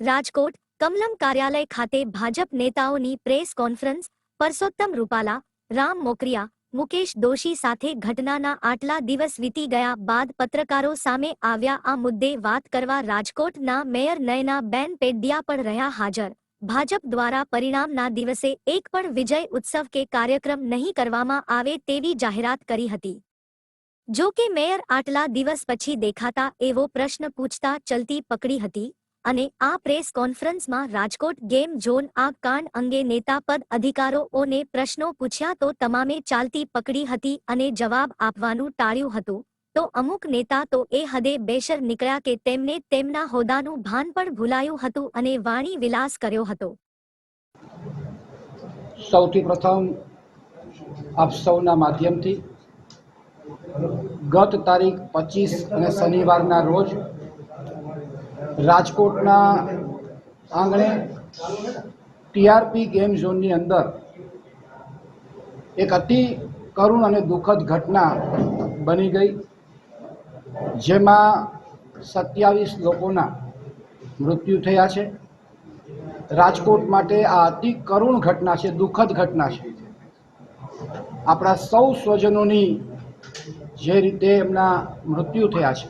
રાજકોટ, કમલમ કાર્યાલય ખાતે ભાજપ નેતાઓની પ્રેસ કોન્ફરન્સ, પરસોત્તમ રૂપાલા, રામ મોકરિયા, મુકેશ દોશી સાથે ઘટનાના આટલા દિવસ વીતી ગયા બાદ પત્રકારો સામે આવ્યા આ મુદ્દે વાત કરવા રાજકોટના મેયર નયના બેન પેડિયા પણ રહ્યા હાજર. ભાજપ દ્વારા પરિણામના દિવસે એક પણ વિજય ઉત્સવ કે કાર્યક્રમ નહીં કરવામાં આવે તેવી જાહેરાત કરી હતી. જો કે મેયર આટલા દિવસ પછી દેખાતા એવો પ્રશ્ન પૂછતા ચલતી પકડી હતી. અને આ પ્રેસ કોન્ફરન્સમાં રાજકોટ ગેમ ઝોન આ કાંડ અંગે નેતા પદ અધિકારોને પ્રશ્નો પૂછ્યા તો તમામે ચાલતી પકડી હતી અને જવાબ આપવાનું ટાળ્યું હતું. તો અમુક નેતા તો એ હદે બેશર નીકળ્યા કે તેમને તેમના હોદ્દાનું ભાન પણ ભૂલાયું હતું અને વાણી વિલાસ કર્યો હતો. સૌથી પ્રથમ આપ સૌના માધ્યમથી ગત તારીખ પચીસ અને શનિવારના રોજ રાજકોટના આંગણે ટીઆરપી ગેમ ઝોનની અંદર એક અતિ કરુણ અને દુઃખદ ઘટના બની ગઈ, જેમાં સત્યાવીસ લોકોના મૃત્યુ થયા છે. રાજકોટ માટે આ અતિ કરુણ ઘટના છે, દુઃખદ ઘટના છે. આપણા સૌ સ્વજનોની જે રીતે એમના મૃત્યુ થયા છે.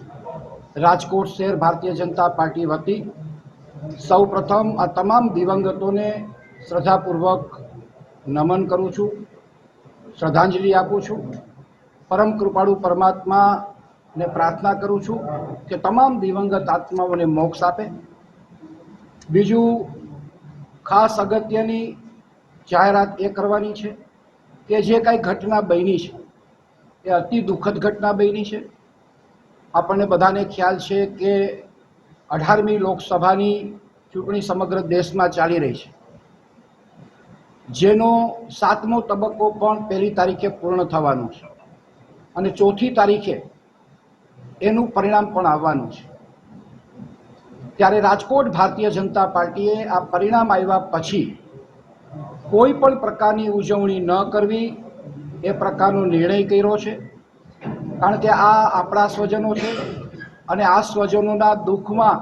રાજકોટ શહેર ભારતીય જનતા પાર્ટી વતી સૌ પ્રથમ આ તમામ દિવંગતોને શ્રદ્ધાપૂર્વક નમન કરું છું, શ્રદ્ધાંજલિ આપું છું, પરમ કૃપાળુ પરમાત્માને પ્રાર્થના કરું છું કે તમામ દિવંગત આત્માઓને મોક્ષ આપે. બીજું, ખાસ અગત્યની જાહેરાત એ કરવાની છે કે જે કાંઈ ઘટના બની છે, એ અતિ દુઃખદ ઘટના બની છે આપણને બધાને ખ્યાલ છે કે અઢારમી લોકસભાની ચૂંટણી સમગ્ર દેશમાં ચાલી રહી છે. જેનો સાતમો તબક્કો પણ પહેલી તારીખે પૂર્ણ થવાનો છે અને ચોથી તારીખે એનું પરિણામ પણ આવવાનું છે. ત્યારે રાજકોટ ભારતીય જનતા પાર્ટીએ આ પરિણામ આવ્યા પછી કોઈ પણ પ્રકારની ઉજવણી ન કરવી એ પ્રકારનો નિર્ણય કર્યો છે. કારણ કે આ આપણા સ્વજનો છે અને આ સ્વજનોના દુઃખમાં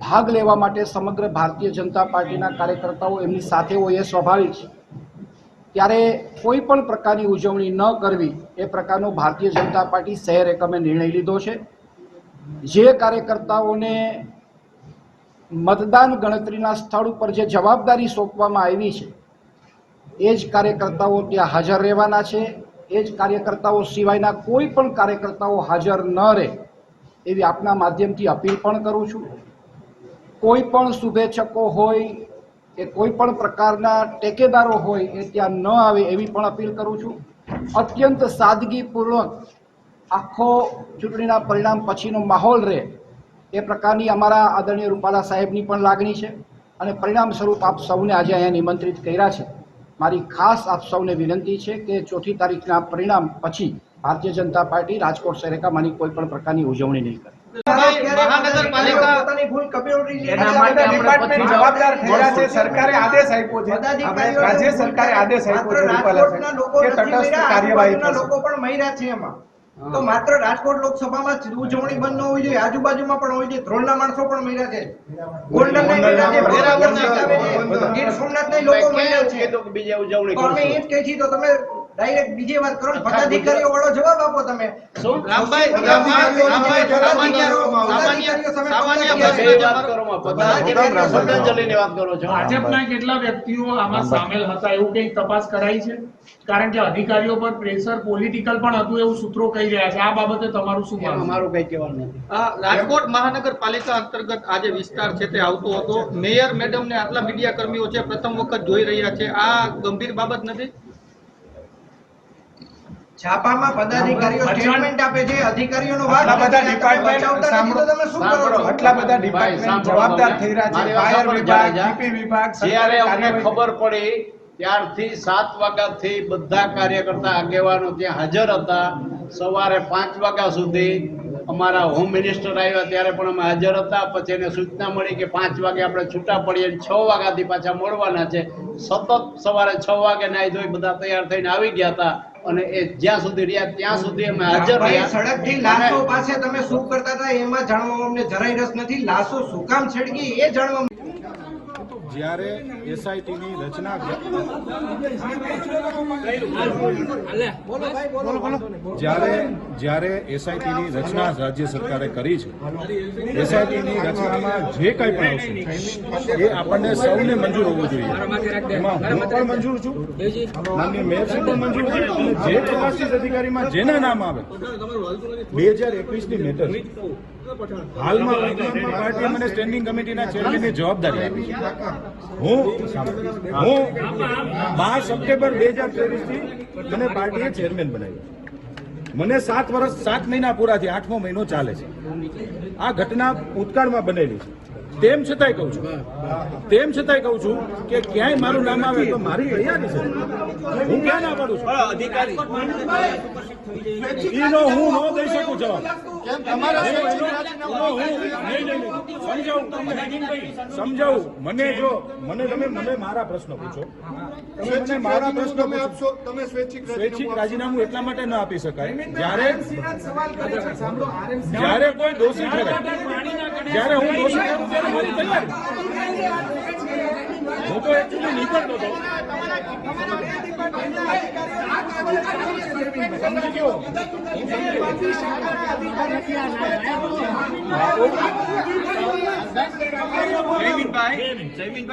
ભાગ લેવા માટે સમગ્ર ભારતીય જનતા પાર્ટીના કાર્યકર્તાઓ એમની સાથે હોય એ સ્વાભાવિક છે. ત્યારે કોઈ પણ પ્રકારની ઉજવણી ન કરવી એ પ્રકારનો ભારતીય જનતા પાર્ટી શહેર એકમે નિર્ણય લીધો છે. જે કાર્યકર્તાઓને મતદાન ગણતરીના સ્થળ ઉપર જે જવાબદારી સોંપવામાં આવી છે, એ જ કાર્યકર્તાઓ ત્યાં હાજર રહેવાના છે. એ જ કાર્યકર્તાઓ સિવાયના કોઈ પણ કાર્યકર્તાઓ હાજર ન રહે, એવી આપના માધ્યમથી અપીલ પણ કરું છું. કોઈ પણ શુભેચ્છકો હોય, કે કોઈ પણ પ્રકારના ટેકેદારો હોય એ ત્યાં ન આવે એવી પણ અપીલ કરું છું. અત્યંત સાદગીપૂર્વક આખો ચૂંટણીના પરિણામ પછીનો માહોલ રહે, એ પ્રકારની અમારા આદરણીય રૂપાલા સાહેબની પણ લાગણી છે અને પરિણામ સ્વરૂપ આપ સૌને આજે અહીંયા નિમંત્રિત કર્યા છે. મારી ખાસ આપ સૌને વિનંતી છે કે ચોથી તારીખના પરિણામ પછી ભારતીય જનતા પાર્ટી રાજકોટ શહેરકામાંની કોઈ પણ પ્રકારની ઉજવણી નહીં કરે. સરકારે આદેશ આપ્યો છે. રાજ્ય સરકારે આદેશ આપ્યો છે રૂપાલા રાજકોટના સાહેબ લોકો પણ મર્યા છે એમાં. તો માત્ર રાજકોટ લોકસભામાં જ ઉજવણી બંધ ન હોવી જોઈએ. આજુબાજુમાં પણ હોવી જોઈએ ધ્રોલના માણસો પણ મર્યા છે. ગોલ્ડન મર્યા છે. ગીર સોમનાથના લોકો મર્યા છે. તો બીજે ઉજવણી અમે એ જ કહી છીએ તો તમે ડાયરેક્ટ બીજી વાત કરો ને પદાધિકારીઓ તમે રામભાઈ, ભાજપના કેટલા વ્યક્તિઓ આમાં સામેલ હતા એવું કઈ તપાસ કરાઈ છે? કારણ કે અધિકારીઓ પર પ્રેશર પોલિટિકલ પણ હતું એવું સૂત્રો કહી રહ્યા છે. આ બાબતે તમારું શું માનવું? મારું કઈ કહેવાનું નથી. આ રાજકોટ મહાનગરપાલિકા અંતર્ગત આ જે વિસ્તાર છે તે આવતો હતો. મેયર મેડમ ને આટલા મીડિયા કર્મીઓ છે પ્રથમ વખત જોઈ રહ્યા છે. આ ગંભીર બાબત નથી? છાપામાં પદાધિકારીઓ સ્ટેટમેન્ટ આપે છે અધિકારીઓનો વાત આટલા બધા ડિપાર્ટમેન્ટ સાંભળો તમે શું કરો છો? આટલા બધા ડિપાર્ટમેન્ટ જવાબદાર થઈ રહ્યા છે ફાયર વિભાગ જીપી વિભાગ જ્યારે અમને ખબર પડી ત્યારથી સાત વાગ્યાથી બધા કાર્યકર્તા આગેવાનો ત્યાં હાજર હતા. સવારે પાંચ વાગ્યા સુધી અમારા હોમ મિનિસ્ટર આવ્યા ત્યારે પણ અમે હાજર હતા. પછી એને સૂચના મળી કે પાંચ વાગે આપણે છૂટા પડીએ અને છ વાગ્યાથી પાછા મળવાના છે. સતત સવારે છ વાગે નાઈ ધોઈ બધા તૈયાર થઈને આવી ગયા હતા. અને એ જ્યાં સુધી રહ્યા ત્યાં સુધી અમે હાજર રહ્યા. સડકથી લાશો પાસે તમે શું કરતા હતા એમાં જાણવામાં અમને જરાય રસ નથી. લાશો શું કામ છેડકી એ જાણવા જ્યારે એસઆઈટીની રચના જ્યારે જ્યારે એસઆઈટીની રચના રાજ્ય સરકારે કરી છે એસઆઈટીની રચનામાં જે કંઈ પણ આવશે, એ આપણને સૌને મંજૂર હોવું જોઈએ. એમાં હું પણ મંજૂર છું માનનીય મેયરશ્રી પણ મંજૂર છે જે તપાસી અધિકારીમાં જેના નામ આવે, બે હજાર એકવીસની મેટર હાલમાં વર્તમાનમાં પાર્ટીએ મને સ્ટેન્ડિંગ કમિટીના ચેરમેનની જવાબદારી આપી હું હું બાર સપ્ટેમ્બર બે હજાર ત્રેવીસથી મને પાર્ટીએ ચેરમેન બનાવ્યો મને સાત વર્ષ, સાત મહિના પૂરા થયા આઠમો મહિનો ચાલે છે. આ ઘટના ભૂતકાળમાં બનેલી છે. તેમ છતાંય કહું છું. તેમ છતાંય કહું છું કે ક્યાંય મારું નામ આવે તો મારી તૈયારી છે. હું ક્યાં ના પાડું છું? અધિકારી. ઈનો હું ન દઈ શકું જવાબ. સમજાવું? સમજાવું? મને જો મને તમે મને મારા પ્રશ્ન પૂછો. તમે મને મારા પ્રશ્ન આપશો તમે સ્વૈચ્છિક સ્વૈચ્છિક રાજીનામું એટલા માટે ન આપી શકાય. જ્યારે જ્યારે કોઈ દોષી ઠરે જ્યારે હું દોષી ઠરું ત્યારે હું તો એકચુઅલી નીકળતો હતો. જયમીનભાઈ જયમીનભાઈ